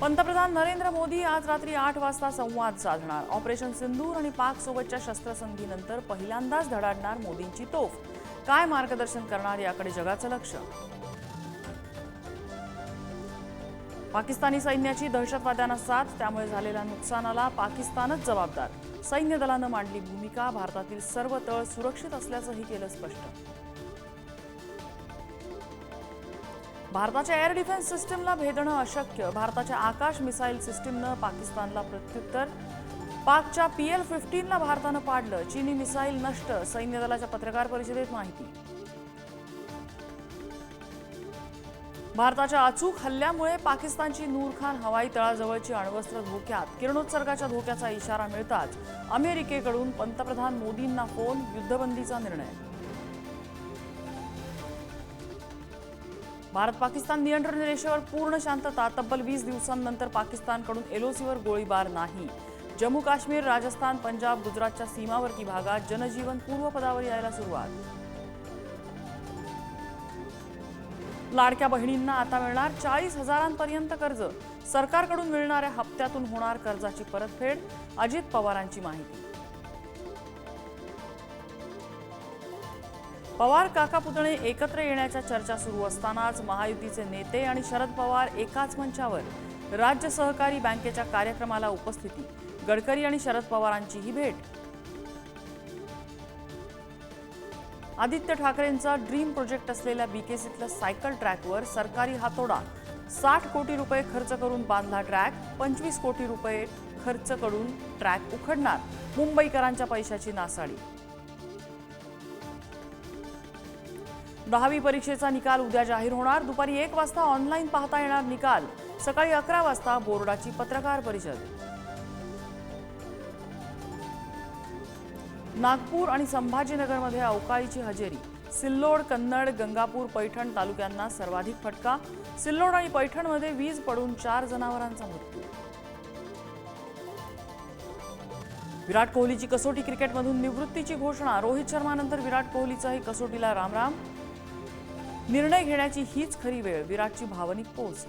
पंतप्रधान नरेंद्र मोदी आज रात्री आठ वाजता संवाद साधणार. ऑपरेशन सिंदूर आणि पाकसोबतच्या शस्त्रसंधीनंतर पहिल्यांदाच धडाडणार मोदींची तोफ. काय मार्गदर्शन करणार याकडे जगाचं लक्ष? पाकिस्तानी सैन्याची दहशतवाद्यांना साथ त्यामुळे झालेल्या नुकसानाला पाकिस्तानच जबाबदार. सैन्य दलानं मांडली भूमिका भारतातील सर्व तळ सुरक्षित असल्याचंही केलं स्पष्ट. भारताच्या एअर डिफेन्स सिस्टीमला भेदणं अशक्य. भारताच्या आकाश मिसाईल सिस्टीमनं पाकिस्तानला प्रत्युत्तर. पाकच्या पी एल फिफ्टीनला भारतानं पाडलं. चीनी मिसाईल नष्ट सैन्य दलाच्या पत्रकार परिषदेत माहिती. भारताच्या अचूक हल्ल्यामुळे पाकिस्तानची नूरखान हवाई तळाजवळची अण्वस्त्र धोक्यात. किरणोत्सर्गाच्या धोक्याचा इशारा मिळताच अमेरिकेकडून पंतप्रधान मोदींना फोन युद्धबंदीचा निर्णय. भारत पाकिस्तान नियंत्रण रेषेवर पूर्ण शांतता तब्बल वीस दिवसांनंतर पाकिस्तानकडून एलओसीवर गोळीबार नाही. जम्मू काश्मीर राजस्थान पंजाब गुजरातच्या सीमावर्ती भागात जनजीवन पूर्वपदावर यायला सुरुवात. लाडक्या बहिणींना आता मिळणार चाळीस हजारांपर्यंत कर्ज. सरकारकडून मिळणाऱ्या हप्त्यातून होणार कर्जाची परतफेड अजित पवारांची माहिती. पवार काका पुतणे एकत्र येण्याच्या चर्चा सुरू असतानाच महायुतीचे नेते आणि शरद पवार एकाच मंचावर राज्य सहकारी बँकेच्या कार्यक्रमाला उपस्थिती. गडकरी आणि शरद पवारांचीही भेट. आदित्य ठाकरेंचा ड्रीम प्रोजेक्ट असलेल्या बीकेसीतल्या सायकल ट्रॅकवर सरकारी हातोडा. साठ कोटी रुपये खर्च करून बांधला ट्रॅक पंचवीस कोटी रुपये खर्च करून ट्रॅक उखडणार. मुंबईकरांच्या पैशाची नासाडी. दहावी परीक्षेचा निकाल उद्या जाहीर होणार. दुपारी एक वाजता ऑनलाईन पाहता येणार निकाल. सकाळी अकरा वाजता बोर्डाची पत्रकार परिषद. नागपूर आणि संभाजीनगरमध्ये अवकाळीची हजेरी. सिल्लोड कन्नड गंगापूर पैठण तालुक्यांना सर्वाधिक फटका. सिल्लोड आणि पैठणमध्ये वीज पडून चार जनावरांचा मृत्यू. विराट कोहलीची कसोटी क्रिकेटमधून निवृत्तीची घोषणा. रोहित शर्मानंतर विराट कोहलीचाही कसोटीला रामराम. निर्णय घेण्याची हीच खरी वेळ विराटची भावनिक पोस्ट.